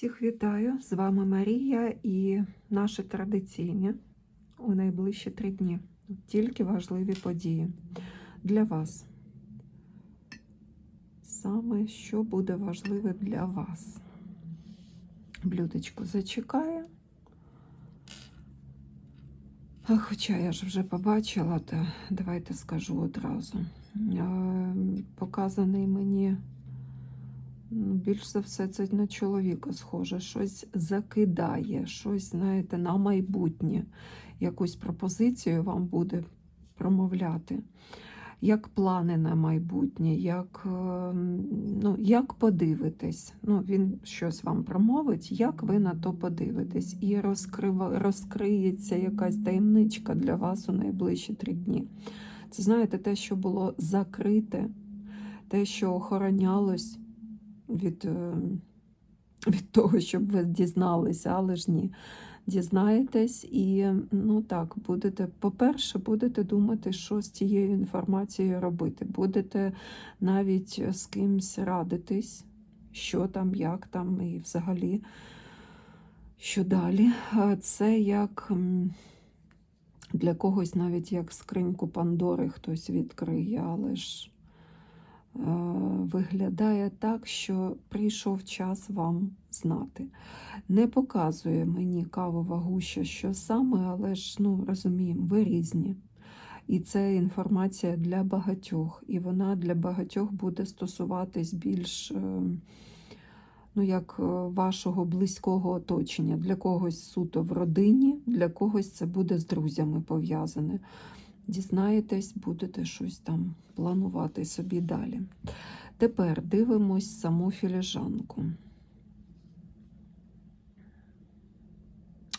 Всіх вітаю! З вами Марія і наші традиційні у найближчі три дні. Тільки важливі події для вас. Саме що буде важливе для вас. Блюдечко зачекає. А Хоча я ж вже побачила, то давайте скажу одразу. Е, Показаний мені Більш за все, це на чоловіка схоже, щось закидає, щось, знаєте, на майбутнє, якусь пропозицію вам буде промовляти. Як плани на майбутнє, як, е, ну, як подивитесь. Ну, Він щось вам промовить, як ви на то подивитесь. І розкрива, розкриється якась таємничка для вас у найближчі три дні. Це знаєте, те, що було закрите, те, що охоронялось від, е, від того, щоб ви дізналися, але ж ні. Дізнаєтесь і, ну так, будете, по-перше, будете думати, що з цією інформацією робити. Будете навіть з кимсь радитись, що там, як там, і взагалі, що далі. Це як для когось навіть як скриньку Пандори хтось відкриє, але ж е, виглядає так, що прийшов час вам знати. Не показує мені кавова гуща, що саме, але ж ну, розуміємо, ви різні. І це інформація для багатьох, і вона для багатьох буде стосуватись більш е, ну, як е, вашого близького оточення. Для когось суто в родині, для когось це буде з друзями пов'язане. Дізнаєтесь, будете щось там планувати собі далі. Тепер дивимось саму філіжанку.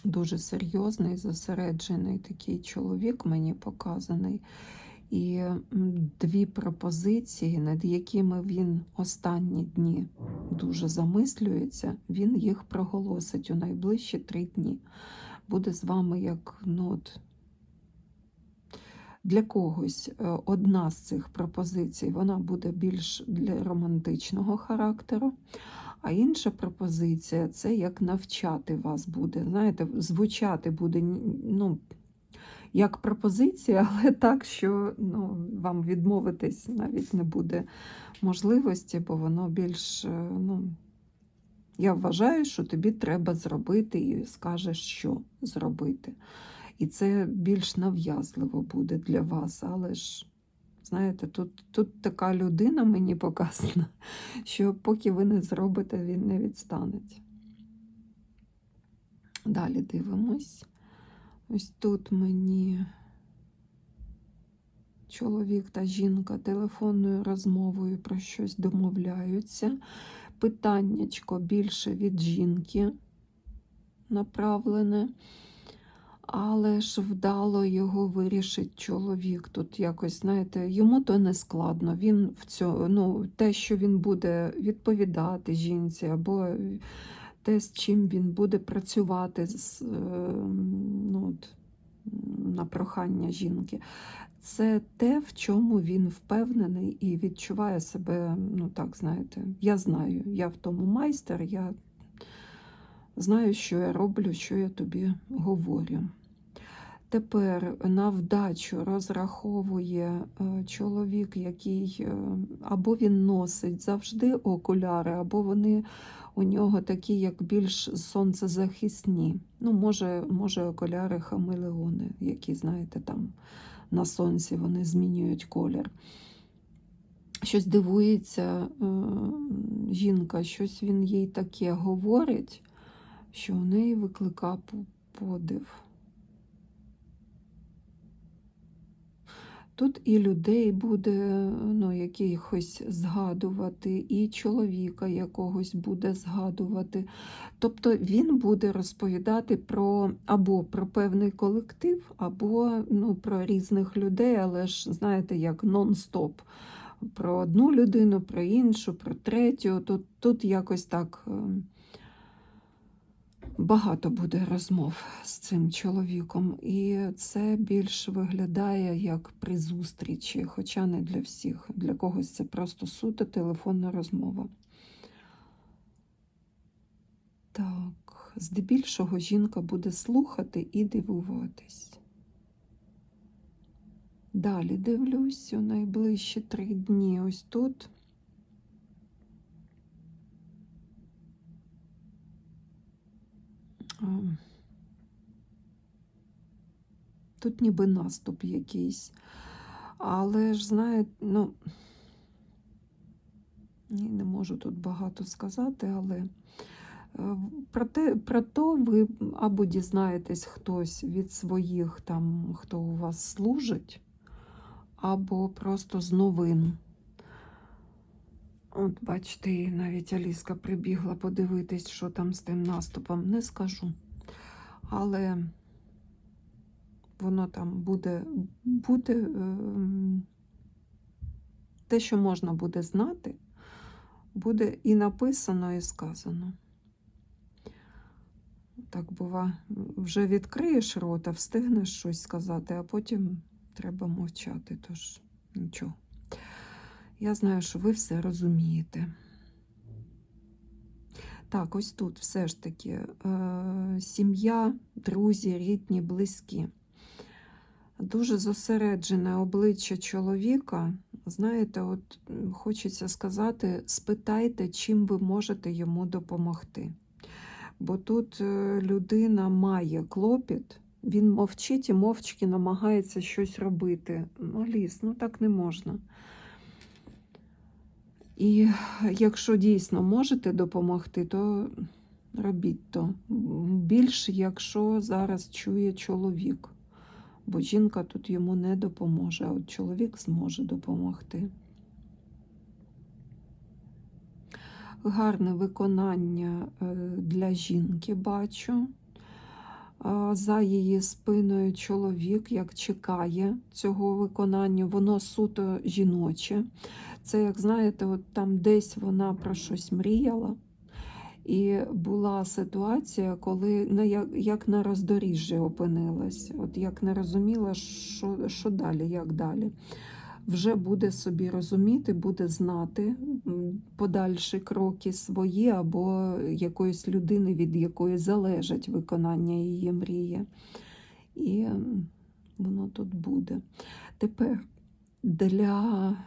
Дуже серйозний, зосереджений такий чоловік мені показаний. І дві пропозиції, над якими він останні дні дуже замислюється, він їх проголосить у найближчі три дні. Буде з вами як ну, для когось е, одна з цих пропозицій вона буде більш для романтичного характеру, а інша пропозиція це як навчати вас буде. Знаєте, звучати буде ну, як пропозиція, але так, що ну, вам відмовитись навіть не буде можливості, бо воно більш. е, ну, я вважаю, що тобі треба зробити, і скажеш, що зробити. І це більш нав'язливо буде для вас. Але ж, знаєте, тут, тут така людина мені показана, що поки ви не зробите, він не відстанеть. Далі дивимось. Ось тут мені чоловік та жінка телефонною розмовою про щось домовляються. Питаннячко більше від жінки направлене але ж вдало його вирішить чоловік. Тут якось, знаєте, йому то не складно. Він в цьому, ну, те, що він буде відповідати жінці, або те, з чим він буде працювати з, е, ну, на прохання жінки. Це те, в чому він впевнений і відчуває себе, ну так, знаєте, я знаю, я в тому майстер, я знаю, що я роблю, що я тобі говорю. Тепер на вдачу розраховує е, чоловік, який е, або він носить завжди окуляри, або вони у нього такі, як більш сонцезахисні. Ну, може, може окуляри хамелеони, які, знаєте, там на сонці вони змінюють колір. Щось дивується е, жінка, щось він їй таке говорить, що у неї викликає подив. Тут і людей буде ну, якихось згадувати, і чоловіка якогось буде згадувати. Тобто він буде розповідати про або про певний колектив, або ну, про різних людей, але ж, знаєте, як нон-стоп. Про одну людину, про іншу, про третю. Тут, Тут якось так. Багато буде розмов з цим чоловіком, і це більш виглядає як при зустрічі, хоча не для всіх. Для когось це просто суто телефонна розмова. Так, Здебільшого жінка буде слухати і дивуватись. Далі дивлюсь у найближчі три дні. Ось тут. Тут ніби наступ якийсь. Але ж, знаєте, ну, не можу тут багато сказати, але е, про, те, про то ви або дізнаєтесь хтось від своїх, там, хто у вас служить, або просто з новин. От, бачите, навіть Аліска прибігла подивитись, що там з тим наступом. Не скажу. Але воно там буде, буде ем, те, що можна буде знати, буде і написано, і сказано. Так бува, вже відкриєш рота, встигнеш щось сказати, а потім треба мовчати. Тож нічого. Я знаю, що ви все розумієте. Так, ось тут все ж таки е, сім'я, друзі, рідні, близькі. Дуже зосереджене обличчя чоловіка. Знаєте, от хочеться сказати, спитайте, чим ви можете йому допомогти. Бо тут е, людина має клопіт, він мовчить і мовчки намагається щось робити. Ну, Ліс, ну так не можна. І якщо дійсно можете допомогти, то робіть то. Більше, якщо зараз чує чоловік, бо жінка тут йому не допоможе, а от чоловік зможе допомогти. Гарне виконання е, для жінки бачу. За її спиною чоловік як чекає цього виконання, воно суто жіноче. Це, як знаєте, от там десь вона про щось мріяла. І була ситуація, коли на як, як на роздоріжжі опинилась, от як не розуміла, що, що далі, як далі. Вже буде собі розуміти, буде знати подальші кроки свої або якоїсь людини, від якої залежить виконання її мрії. І воно тут буде. Тепер для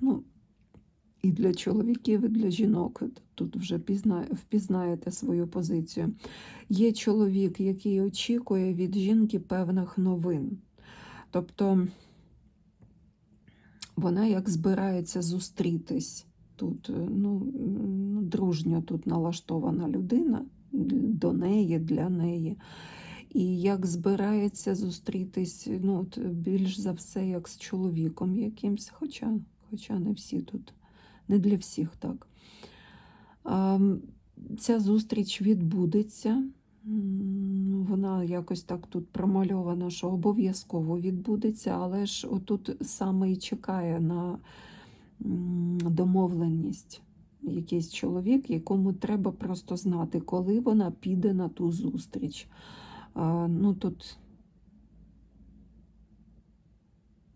ну, і для чоловіків, і для жінок. Тут вже пізна, впізнаєте свою позицію. Є чоловік, який очікує від жінки певних новин. Тобто вона як збирається зустрітись тут, е, ну, ну, дружньо тут налаштована людина до неї, для неї. І як збирається зустрітись, ну, от більш за все, як з чоловіком якимсь, хоча, хоча не всі тут, не для всіх так. А, Ця зустріч відбудеться. Вона якось так тут промальована, що обов'язково відбудеться, але ж отут саме і чекає на домовленість якийсь чоловік, якому треба просто знати, коли вона піде на ту зустріч. Ну тут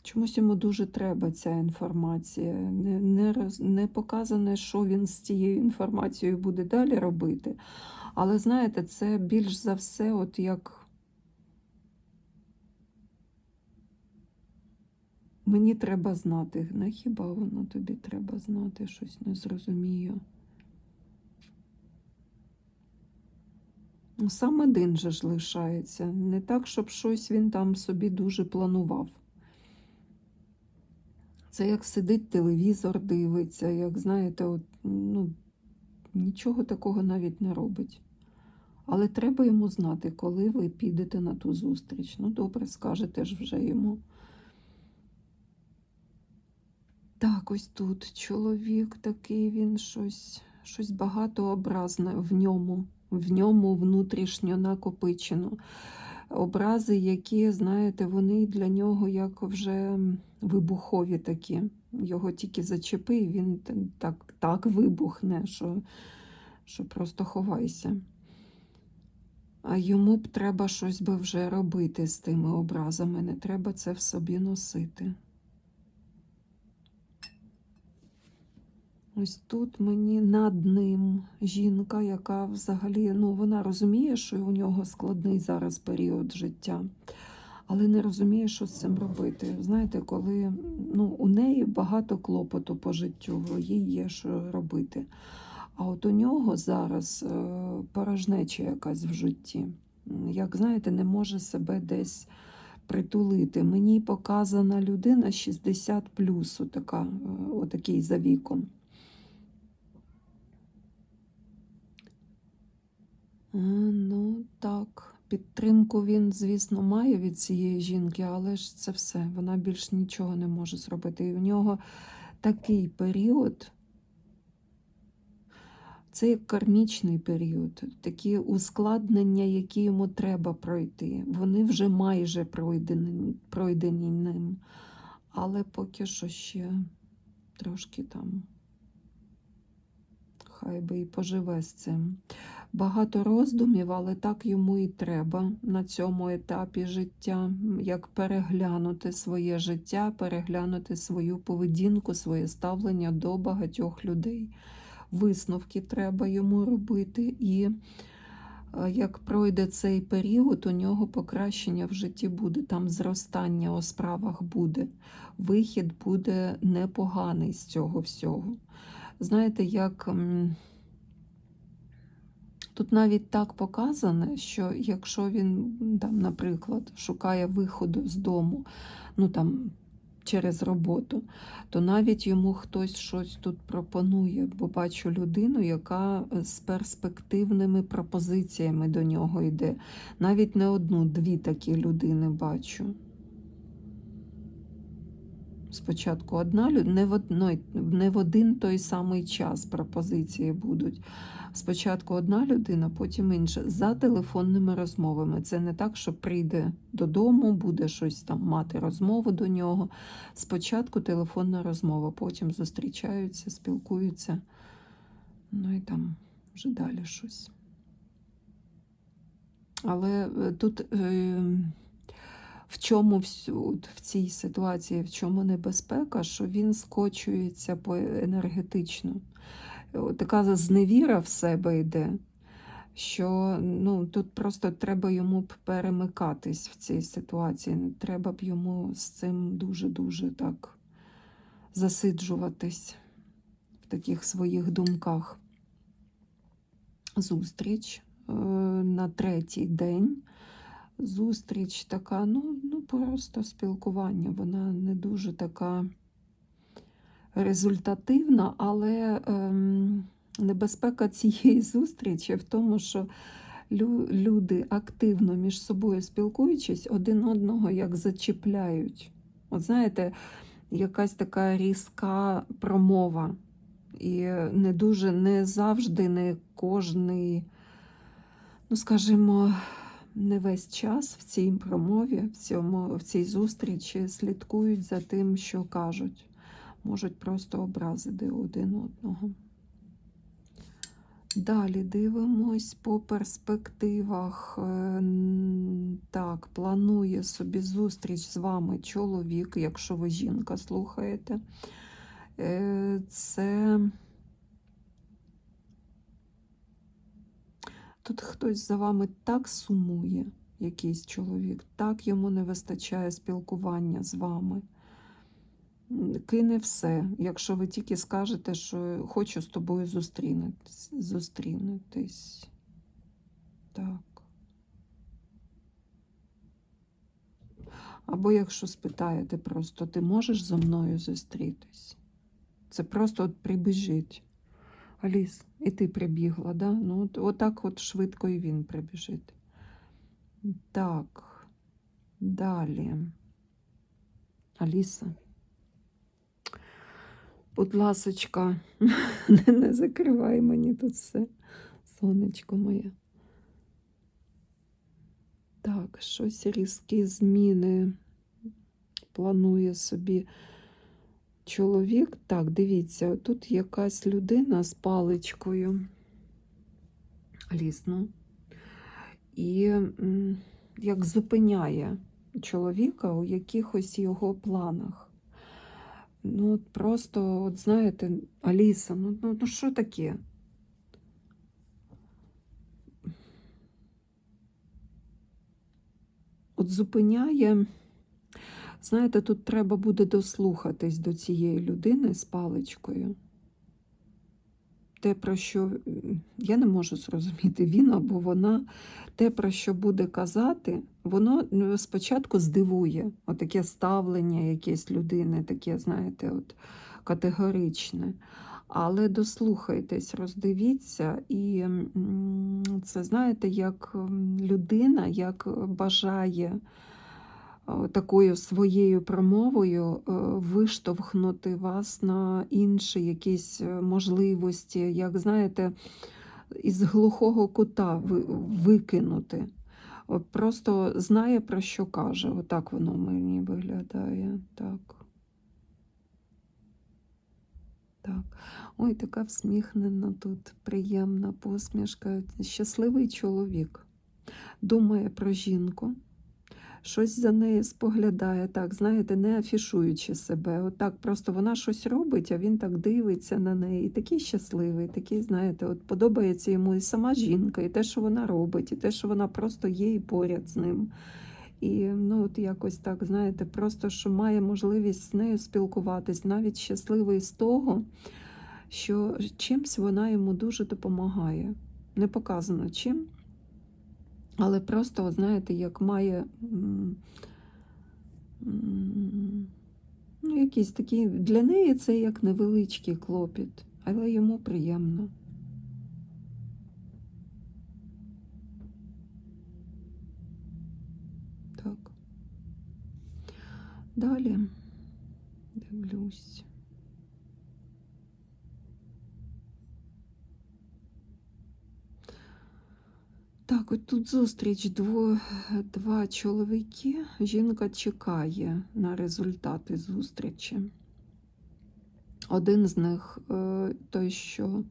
чомусь йому дуже треба ця інформація. Не, не, роз, не показане, що він з цією інформацією буде далі робити. Але знаєте, це більш за все, от як мені треба знати. Не хіба воно тобі треба знати, щось не зрозумію. Ну, Сам один же ж лишається. Не так, щоб щось він там собі дуже планував. Це як сидить телевізор, дивиться, як знаєте, от, ну, нічого такого навіть не робить. Але треба йому знати, коли ви підете на ту зустріч. Ну, добре, скажете ж вже йому. Так, ось тут чоловік такий, він щось, щось багатообразне в ньому, в ньому внутрішньо накопичено. Образи, які, знаєте, вони для нього як вже вибухові такі. Його тільки зачепи, і він так, так вибухне, що, що просто ховайся. А йому б треба щось би вже робити з тими образами, не треба це в собі носити. Ось тут мені над ним жінка, яка взагалі ну, вона розуміє, що у нього складний зараз період життя, але не розуміє, що з цим робити. Знаєте, коли ну, у неї багато клопоту по життю, їй є що робити. А от у нього зараз е, порожнеча якась в житті. Як знаєте, не може себе десь притулити. Мені показана людина 60 плюс, отака, е, отакий за віком. Е, Ну, так, підтримку він, звісно, має від цієї жінки, але ж це все. Вона більш нічого не може зробити. І в нього такий період. Це як кармічний період, такі ускладнення, які йому треба пройти. Вони вже майже пройдені, пройдені ним. Але поки що ще трошки там. Хай би і поживе з цим. Багато роздумів, але так йому і треба на цьому етапі життя, як переглянути своє життя, переглянути свою поведінку, своє ставлення до багатьох людей. Висновки треба йому робити, і е, як пройде цей період, у нього покращення в житті буде, там зростання у справах буде, вихід буде непоганий з цього всього. Знаєте, як. Тут навіть так показано, що якщо він, там, наприклад, шукає виходу з дому, ну там через роботу, то навіть йому хтось щось тут пропонує, бо бачу людину, яка е, з перспективними пропозиціями до нього йде. Навіть не одну, дві такі людини бачу. Спочатку одна не в, одной, не в один той самий час пропозиції будуть. Спочатку одна людина, потім інша. За телефонними розмовами. Це не так, що прийде додому, буде щось там мати розмову до нього. Спочатку телефонна розмова, потім зустрічаються, спілкуються. Ну і там вже далі щось. Але е, тут е, в чому всю, в цій ситуації, в чому небезпека, що він скочується енергетично. Така зневіра в себе йде, що ну, тут просто треба йому б перемикатись в цій ситуації. Треба б йому з цим дуже-дуже так засиджуватись в таких своїх думках. Зустріч е, на третій день. Зустріч така, ну, ну просто спілкування. Вона не дуже така результативна, але ем, небезпека цієї зустрічі в тому, що люди активно між собою спілкуючись, один одного як зачіпляють. От знаєте, якась така різка промова. І не дуже, не завжди, не кожний, ну скажімо, не весь час в цій промові, в, цьому, в цій зустрічі слідкують за тим, що кажуть. Можуть просто образити один одного. Далі дивимось по перспективах. Е, Так, планує собі зустріч з вами чоловік, якщо ви жінка слухаєте. Е, Це тут хтось за вами так сумує, якийсь чоловік, так йому не вистачає спілкування з вами. Кине все, якщо ви тільки скажете, що хочу з тобою зустрінутись. зустрінутись. Так. Або якщо спитаєте просто, ти можеш зі мною зустрітись? Це просто от прибіжить. Аліс, і ти прибігла, да? Ну, от, отак от швидко і він прибіжить. Так, далі. Аліса. Будь ласочка, не, не закривай мені тут все, сонечко моє. Так, щось різкі зміни планує собі чоловік. Так, дивіться, тут якась людина з паличкою. Лісно. І як зупиняє чоловіка у якихось його планах. Ну, просто, от знаєте, Аліса, ну, ну, ну що таке? От зупиняє, знаєте, тут треба буде дослухатись до цієї людини з паличкою. Те, про що я не можу зрозуміти, він або вона, те, про що буде казати, воно ну, спочатку здивує. Отаке ставлення якесь людини, таке, знаєте, от категоричне. Але дослухайтесь, роздивіться, і це знаєте, як людина, як бажає е, такою своєю промовою е, виштовхнути вас на інші якісь е, можливості, як знаєте, із глухого кута викинути. Просто знає, про що каже. Отак воно мені виглядає. Так. Так. Ой, така всміхнена тут, приємна посмішка. Щасливий чоловік. Думає про жінку, щось за нею споглядає, так, знаєте, не афішуючи себе. Отак просто вона щось робить, а він так дивиться на неї. І такий щасливий, такий, знаєте, от подобається йому і сама жінка, і те, що вона робить, і те, що вона просто є і поряд з ним. І ну, от якось так, знаєте, просто що має можливість з нею спілкуватись, навіть щасливий з того, що чимсь вона йому дуже допомагає. Не показано чим, але просто, от знаєте, як має ну, якийсь такий, для неї це як невеличкий клопіт, але йому приємно. Так. Далі дивлюсь. Так, от тут зустріч дво, два чоловіки. Жінка чекає на результати зустрічі. Один з них е, той, що,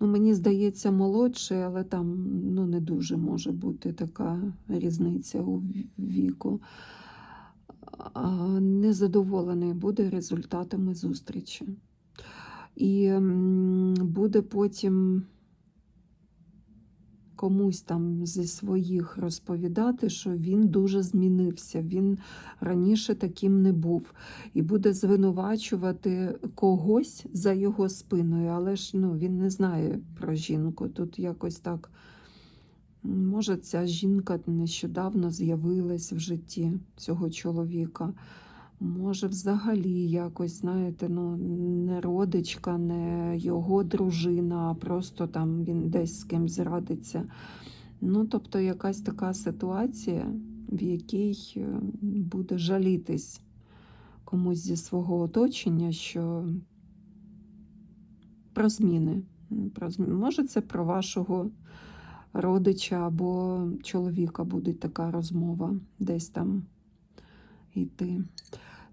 ну, мені здається, молодший, але там ну, не дуже може бути така різниця у віку. Незадоволений буде результатами зустрічі. І буде потім комусь там зі своїх розповідати, що він дуже змінився, він раніше таким не був, і буде звинувачувати когось за його спиною, але ж ну, він не знає про жінку. Тут якось так. Може, ця жінка нещодавно з'явилась в житті цього чоловіка. Може, взагалі якось, знаєте, ну, не родичка, не його дружина, а просто там він десь з кимсь зрадиться. Ну, тобто, якась така ситуація, в якій е, буде жалітись комусь зі свого оточення, що про зміни. Про зміни. Може, це про вашого родича або чоловіка буде така розмова десь там йти.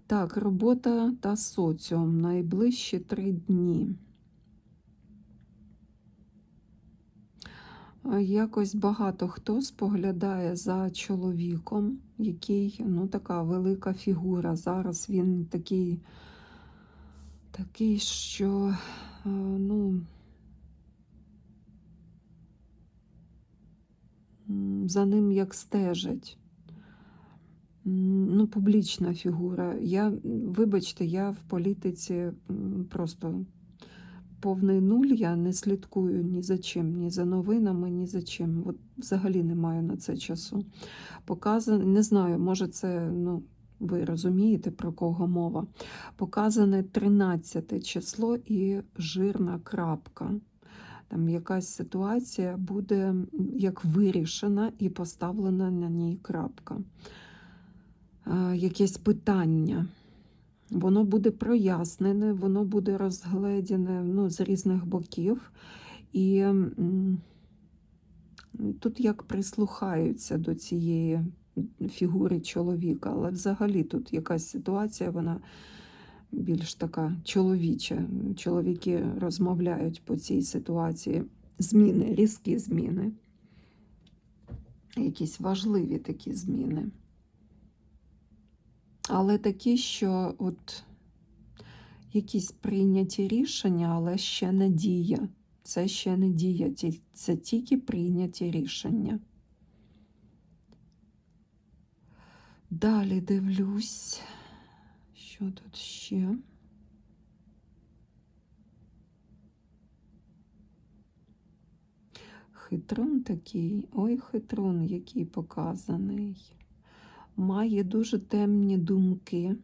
Так, робота та соціум найближчі три дні. Е, Якось багато хто споглядає за чоловіком, який, ну, така велика фігура. Зараз він такий, такий, що, е, ну, за ним як стежать. Ну, публічна фігура. Я, вибачте, я в політиці просто повний нуль. Я не слідкую ні за чим, ні за новинами, ні за чим. От взагалі не маю на це часу. Показано, не знаю, може, це, ну, ви розумієте, про кого мова. Показане 13 число і жирна крапка. Там якась ситуація буде як вирішена і поставлена на ній крапка якесь питання. Воно буде прояснене, воно буде розгледіне ну, з різних боків. І тут як прислухаються до цієї фігури чоловіка, але взагалі тут якась ситуація, вона більш така чоловіча. Чоловіки розмовляють по цій ситуації. Зміни, різкі зміни. Якісь важливі такі зміни. Але такі, що от якісь прийняті рішення, але ще не дія. Це ще не дія, це тільки прийняті рішення. Далі дивлюсь, що тут ще. Хитрун такий, ой, хитрун, який показаний. Має дуже темні думки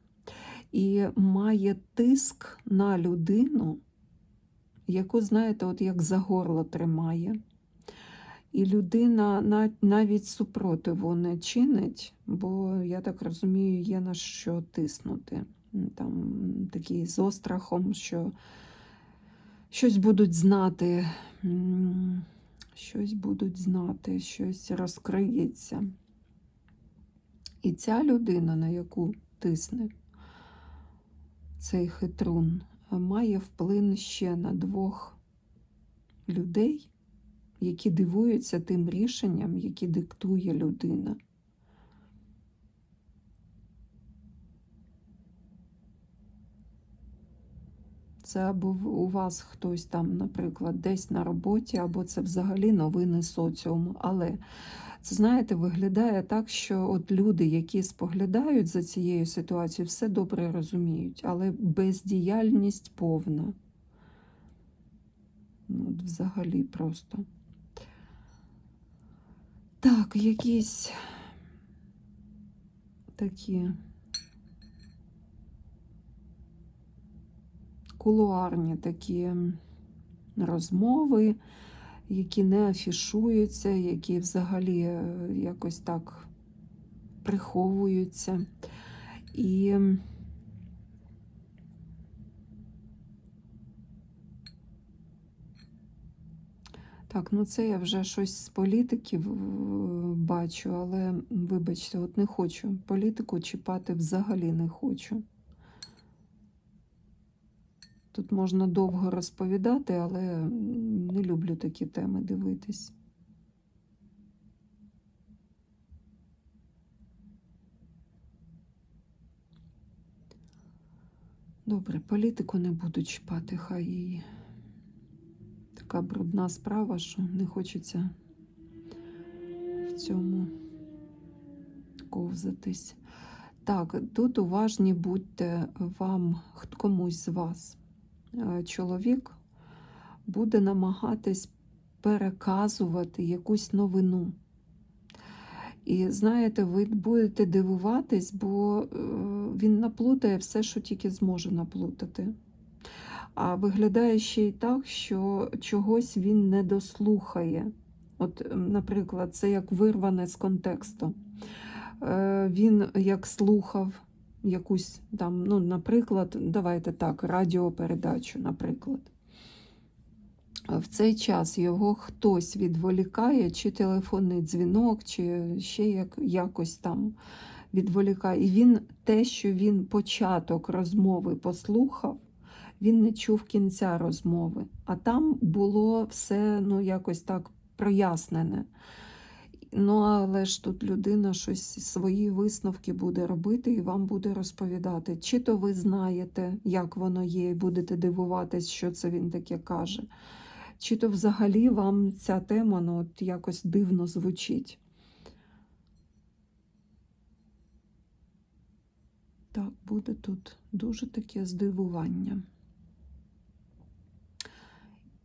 і має тиск на людину, яку, знаєте, от як за горло тримає. І людина навіть супротиву не чинить, бо, я так розумію, є на що тиснути. Там такий з острахом, що щось будуть знати, щось будуть знати, щось розкриється. І ця людина, на яку тисне цей хитрун, має вплин ще на двох людей, які дивуються тим рішенням, які диктує людина. Це або у вас хтось там, наприклад, десь на роботі, або це взагалі новини соціуму. Але це, знаєте, виглядає так, що от люди, які споглядають за цією ситуацією, все добре розуміють, але бездіяльність повна. Ну, от взагалі просто. Так, якісь такі кулуарні такі розмови, які не афішуються, які взагалі е, якось так приховуються. І Так, ну це я вже щось з політиків е, бачу, але вибачте, от не хочу. Політику чіпати взагалі не хочу. Тут можна довго розповідати, але не люблю такі теми дивитись. Добре, політику не буду чіпати, хай її така брудна справа, що не хочеться в цьому ковзатись. Так, тут уважні будьте вам, комусь з вас. Е, Чоловік буде намагатись переказувати якусь новину. І знаєте, ви будете дивуватись, бо е, він наплутає все, що тільки зможе наплутати. А виглядає ще й так, що чогось він не дослухає. От, наприклад, це як вирване з контексту. Е, Він як слухав якусь там, ну, наприклад, давайте так, радіопередачу, наприклад. В цей час його хтось відволікає, чи телефонний дзвінок, чи ще як, якось там відволікає. І він те, що він початок розмови послухав, він не чув кінця розмови. А там було все ну, якось так прояснене. Ну, але ж тут людина щось свої висновки буде робити і вам буде розповідати. Чи то ви знаєте, як воно є, і будете дивуватись, що це він таке каже. Чи то взагалі вам ця тема ну, от якось дивно звучить. Так, буде тут дуже таке здивування.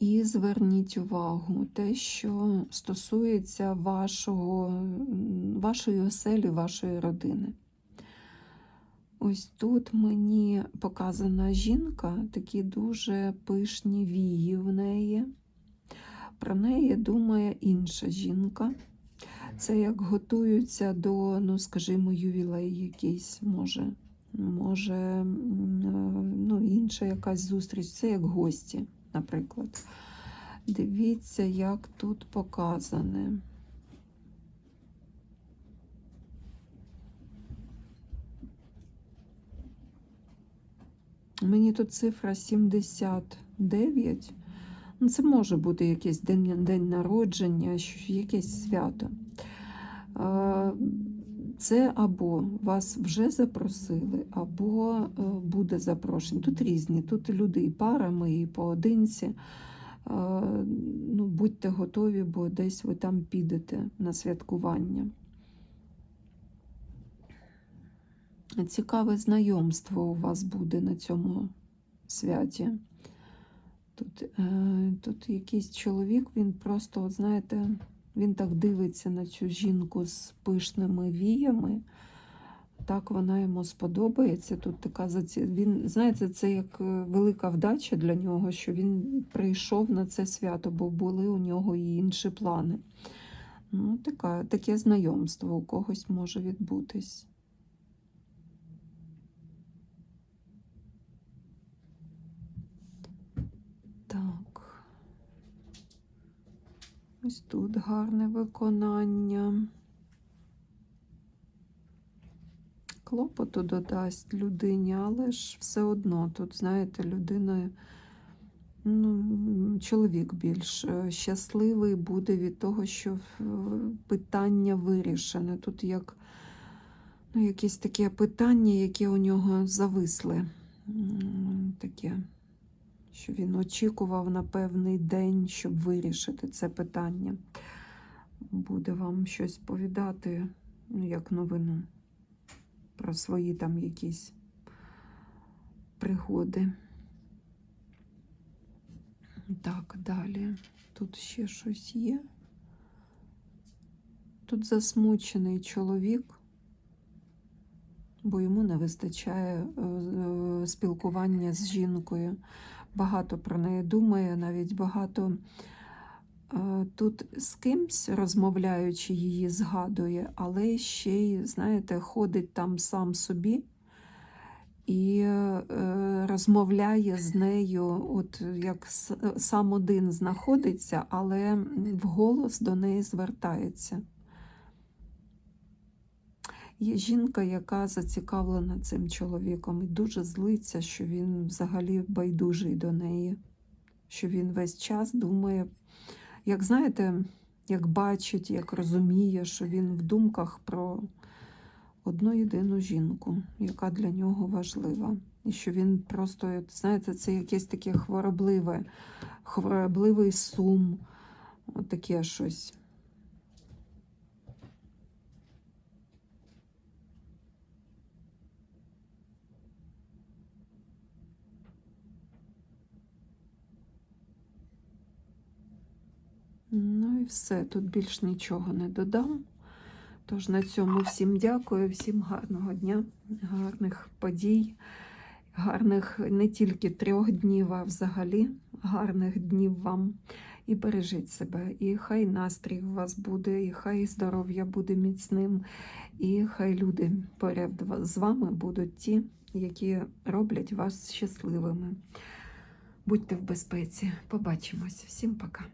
І зверніть увагу, те, що стосується вашого, вашої оселі, вашої родини. Ось тут мені показана жінка, такі дуже пишні вії в неї. Про неї думає інша жінка. Це як готуються до, ну, скажімо, ювілей якийсь, може, може, ну, інша якась зустріч. Це як гості, наприклад. Дивіться, як тут показане. Мені тут цифра 79. Ну, це може бути якийсь день, день народження, якесь свято. Це або вас вже запросили, або е, буде запрошення. Тут різні, тут люди і парами, і поодинці. Е, Ну, будьте готові, бо десь ви там підете на святкування. Цікаве знайомство у вас буде на цьому святі. Тут, е, тут якийсь чоловік, він просто, от знаєте, він так дивиться на цю жінку з пишними віями. Так вона йому сподобається. Тут така заці... Він, знаєте, це як е, велика вдача для нього, що він прийшов на це свято, бо були у нього і інші плани. Ну, така, таке знайомство у когось може відбутись. Так. Ось тут гарне виконання. Клопоту додасть людині, але ж все одно тут, знаєте, людина, ну, чоловік більш е, щасливий буде від того, що е, питання вирішене. Тут як ну, якісь таке питання, які у нього зависли. Таке що він очікував на певний день, щоб вирішити це питання. Буде вам щось повідати, ну, як новину, про свої там якісь пригоди. Так, далі. Тут ще щось є. Тут засмучений чоловік, бо йому не вистачає е, е, спілкування з жінкою багато про неї думає, навіть багато е, тут з кимсь, розмовляючи, її згадує, але ще й, знаєте, ходить там сам собі і е, розмовляє з нею, от як сам один знаходиться, але вголос до неї звертається. Є жінка, яка зацікавлена цим чоловіком і дуже злиться, що він взагалі байдужий до неї, що він весь час думає, як знаєте, як бачить, як розуміє, що він в думках про одну єдину жінку, яка для нього важлива. І що він просто, знаєте, це якесь таке хворобливе, хворобливий сум, таке щось. Ну і все, тут більш нічого не додам. Тож на цьому всім дякую, всім гарного дня, гарних подій, гарних не тільки трьох днів, а взагалі гарних днів вам. І бережіть себе. І хай настрій у вас буде, і хай здоров'я буде міцним, і хай люди поряд з вами будуть ті, які роблять вас щасливими. Будьте в безпеці. Побачимось. Всім пока.